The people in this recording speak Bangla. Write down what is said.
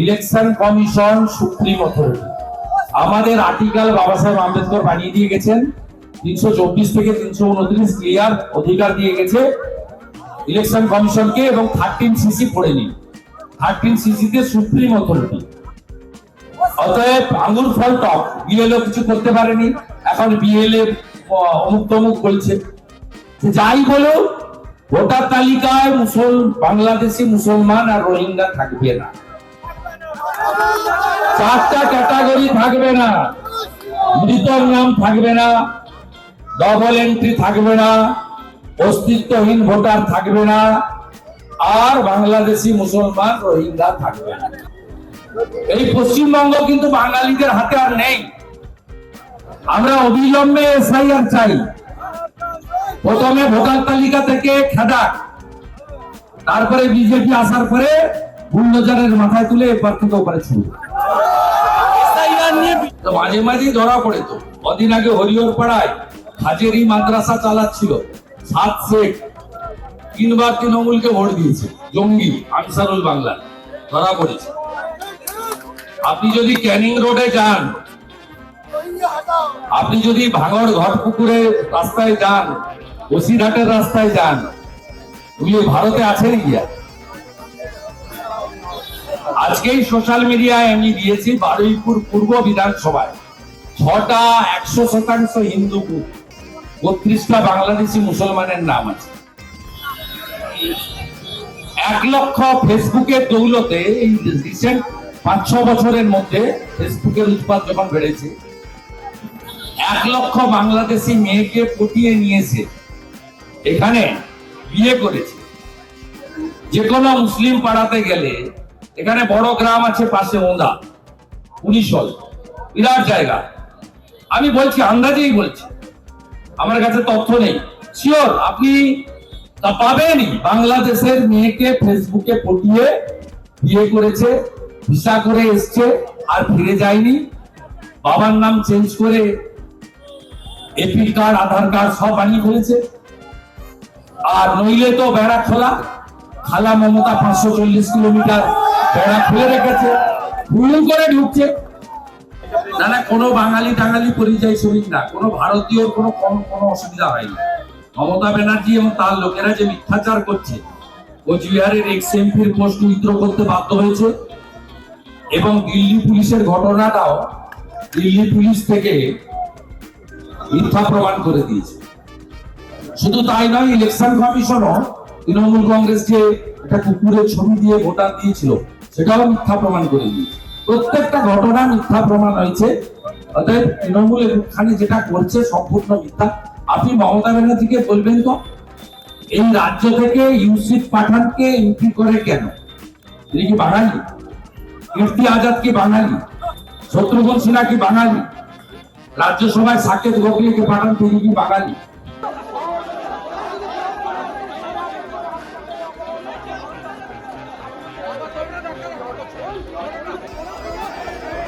Election commission supreme authority. আমাদের আর্টিকেল বাবা সাহেব আম্বেদকর বানিয়ে দিয়ে গেছেন, তিনশো চব্বিশ থেকে তিনশো উনত্রিশ ক্লিয়ার অধিকার দিয়ে গেছে। ইলেকশন কমিশনকে এবং থার্টিন সিসি পড়ে নিন। থার্টিন সিসিতে সুপ্রিম অথরিটি। অতএব আঙুর ফল টক, বিএলও কিছু করতে পারেনি। এখন বিএলএ অমুক তমুক বলছে। যাই বলো, ভোটার তালিকায় মুসল, বাংলাদেশি মুসলমান আর রোহিঙ্গা থাকবে না। চারটা ক্যাটাগরি থাকবে না। মৃতর নাম থাকবে না ডবল এন্ট্রি থাকবে না, অস্তিত্বহীন ভোটার থাকবে না, আর বাংলাদেশি মুসলমান রোহিঙ্গা থাকবে না। এই পশ্চিমবঙ্গ কিন্তু বাঙালিদের হাতে আর নেই। আমরা অবিলম্বে এসআইআর চাই। প্রথমে ভোটার তালিকা থেকে খেদা তারপরে বিজেপি আসার পরে বুল্ডোজারের মাথায় তুলে এপার থেকে ওপারে ছুড়বে তো মাঝে মাঝেই ধরা পড়ে তো। কদিন আগে হরিহর পাড়ায় হাজেরি মাদ্রাসা চালাচ্ছিল, সাত শেখ। তিনবার তৃণমূলকে ভোট দিয়েছে, জঙ্গি, আনসারুল বাংলা ধরা পড়েছে। আপনি যদি ক্যানিং রোডে যান, আপনি যদি ভাঙড় ঘটপুকুরে রাস্তায় যান, বসিরহাটের রাস্তায় যান ওগুলি ভারতে আছেন গিয়া আজকেই সোশ্যাল মিডিয়ায় আমি দিয়েছি বারুইপুর পূর্ব বিধানসভায়। ছটা একশো শতাংশ হিন্দু বত্রিশটা বাংলাদেশি মুসলমানের নাম আছে। এক লক্ষ ফেসবুকের দৌলতে এই রিসেন্ট পাঁচ ছ বছরের মধ্যে ফেসবুকের উৎপাদ যখন বেড়েছে, এক লক্ষ বাংলাদেশি মেয়েকে পটিয়ে নিয়েছে। এখানে বিয়ে করেছে। যে কোনো মুসলিম পাড়াতে গেলে এখানে বড় গ্রাম আছে, পাশে ওন্দা উনিশল বিরাট জায়গা। আমি বলছি, আন্দাজেই বলছি। আমার কাছে তথ্য নেই। শিওর আপনি তা পাবেনই। বাংলাদেশের মেয়েকে ফেসবুকে পটিয়ে বিয়ে করেছে, ভিসা করে এসছে, আর ফিরে যায়নি। বাবার নাম চেঞ্জ করে এপি কার্ড আধার কার্ড সব বানিয়ে ফেলেছে। আর নইলে তো বেড়া খোলা। খালা মমতা পাঁচশো চল্লিশ কিলোমিটার বেড়া খুলে রেখেছে ভুল করে ঢুকছে। না কোনো বাঙালি টাঙালি পরিযায়ী শ্রমিক না, কোনো ভারতীয় কোনো কম, কোনো অসুবিধা হয়নি। মমতা ব্যানার্জি এবং তার লোকেরা যে মিথ্যাচার করছে, কোচবিহারের এক্স এমপির পোস্ট উইথড্র করতে বাধ্য হয়েছে এবং দিল্লি পুলিশের ঘটনাটাও দিল্লি পুলিশ থেকে মিথ্যা প্রমাণ করে দিয়েছে। শুধু তাই নয়, ইলেকশন কমিশনও তৃণমূল কংগ্রেস যে একটা কুকুরের ছবি দিয়ে ভোটার দিয়েছিল। সেটাও মিথ্যা প্রমাণ করে দিয়েছে প্রত্যেকটা ঘটনা মিথ্যা প্রমাণ হয়েছে। অতএব তৃণমূল এখানে যেটা করছে সম্পূর্ণ মিথ্যা। আপনি মমতা ব্যানার্জিকে বলবেন তো, এই রাজ্য থেকে ইউসিফ পাঠানকে এমপি করে কেন? তিনি কি বাঙালি? কীর্তি আজাদ কি বাঙালি? শত্রুঘ্ন সিনহা কি বাঙালি? রাজ্যসভায় সাকেত গোখলেকে পাঠান তিনি কি বাঙালি?